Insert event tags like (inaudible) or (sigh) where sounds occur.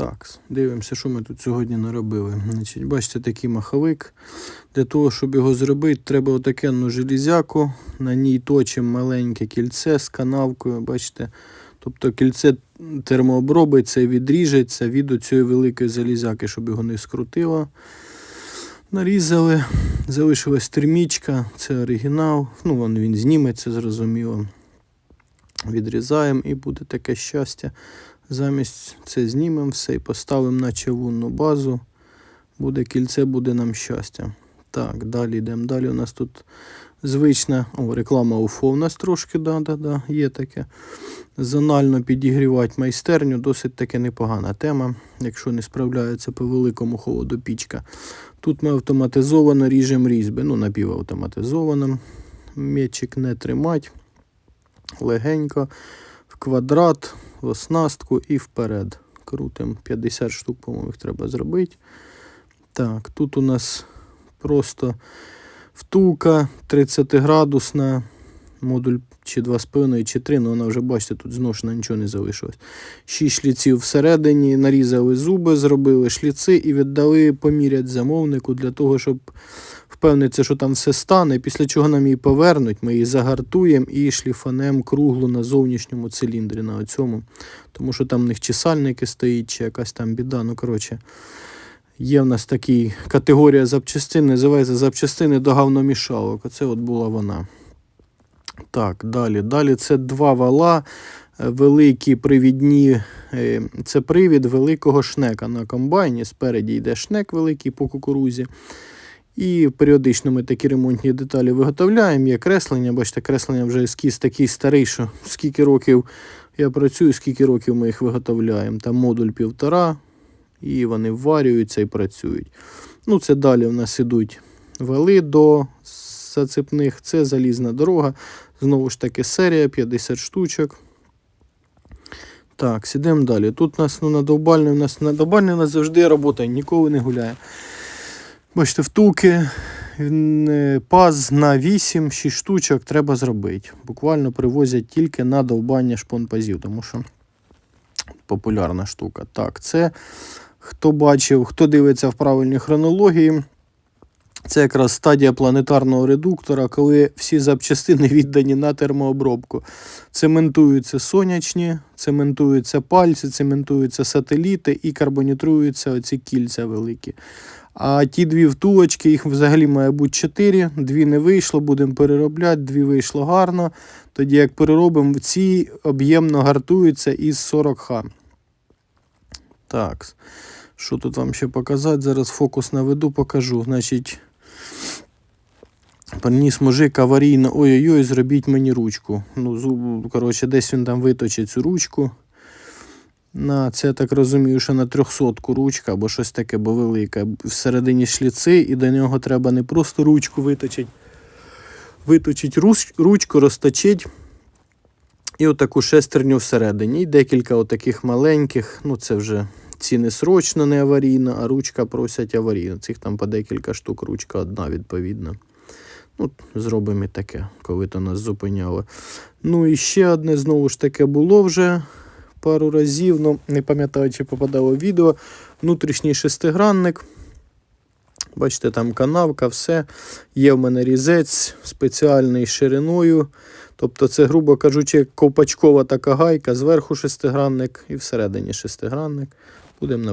Так, дивимося, що ми тут сьогодні наробили. Значить, бачите, такий маховик. Для того, щоб його зробити, треба отакенну железяку. На ній точимо маленьке кільце з канавкою. Бачите? Тобто кільце термообробиться і відріжеться від цієї великої залізяки, щоб його не скрутило. Нарізали, залишилась термічка, це оригінал. Ну, вон він зніметься, зрозуміло. Відрізаємо і буде таке щастя. Замість це знімемо все і поставимо на чавунну базу. Буде кільце, буде нам щастя. Так, далі йдемо. Далі у нас тут звична о, реклама УФО у нас трошки, да, да, да, є таке. Зонально підігрівати майстерню, досить таки непогана тема, якщо не справляється по великому холоду пічка. Тут ми автоматизовано ріжемо різьби, ну напівавтоматизовано. М'ячик не тримать. Легенько, в квадрат, в оснастку і вперед. Крутим 50 штук, по-моєму, їх треба зробити. Так, тут у нас просто втулка 30-градусна, модуль чи 2,5, чи 3, ну вона вже, бачите, тут зношена, нічого не залишилось. 6 шліців всередині, нарізали зуби, зробили шліци і віддали поміряти замовнику для того, щоб впевнитися, що там все стане. Після чого нам її повернуть, ми її загартуємо і шліфанемо круглу на зовнішньому циліндрі на оцьому. Тому що там в них чи сальники стоїть, чи якась там біда. Ну, коротше, є в нас така категорія запчастин, називається запчастини до говномішалок. Оце от була вона. Так, далі. Далі це два вала, е, великі привідні. е, Це привід великого шнека на комбайні. Спереді йде шнек великий по кукурузі. І періодично ми такі ремонтні деталі виготовляємо. Є креслення, бачите, креслення вже ескіз такий старий, що скільки років я працюю, скільки років ми їх виготовляємо. Там модуль півтора, і вони вварюються і працюють. Ну, це далі в нас ідуть вали до зацепних. Це залізна дорога. Знову ж таки, серія 50 штучок. Так, сідемо далі. Тут у нас ну, надовбальний, у нас надовбальний у нас завжди робота, ніколи не гуляє. Бачите, втулки, е, паз на 8-6 штучок треба зробити. Буквально привозять тільки на довбання шпонпазів, тому що популярна штука. Так, це хто бачив, хто дивиться в правильній хронології. Це якраз стадія планетарного редуктора, коли всі запчастини (laughs) віддані на термообробку. Цементуються сонячні, цементуються пальці, цементуються сателіти і карбонітруються оці кільця великі. А ті дві втулочки, їх взагалі має бути чотири. Дві не вийшло, будемо переробляти, дві вийшло гарно. Тоді як переробимо, ці об'ємно гартуються із 40Х. Так. Що тут вам ще показати? Зараз фокус наведу, покажу. Значить, приніс мужик аварійно, ой-ой-ой, зробіть мені ручку. Ну, зуб, коротше, десь він там виточить цю ручку. На, це так розумію, що на 300 ручка або щось таке, бо велика. Всередині шліци, і до нього треба не просто ручку виточити. Виточить ручку, розточить. І отаку шестерню всередині. І декілька отаких маленьких, ну це вже ці не срочно, не аварійно, а ручка просять аварійно. Цих там по декілька штук, ручка одна, відповідно. Ну, зробимо і таке, коли то нас зупиняло. Ну і ще одне, знову ж таке, було вже пару разів. Ну, не пам'ятаю, чи попадало відео. Внутрішній шестигранник. Бачите, там канавка, все. Є в мене різець спеціальний шириною. Тобто це, грубо кажучи, ковпачкова така гайка, зверху шестигранник і всередині шестигранник. Будемо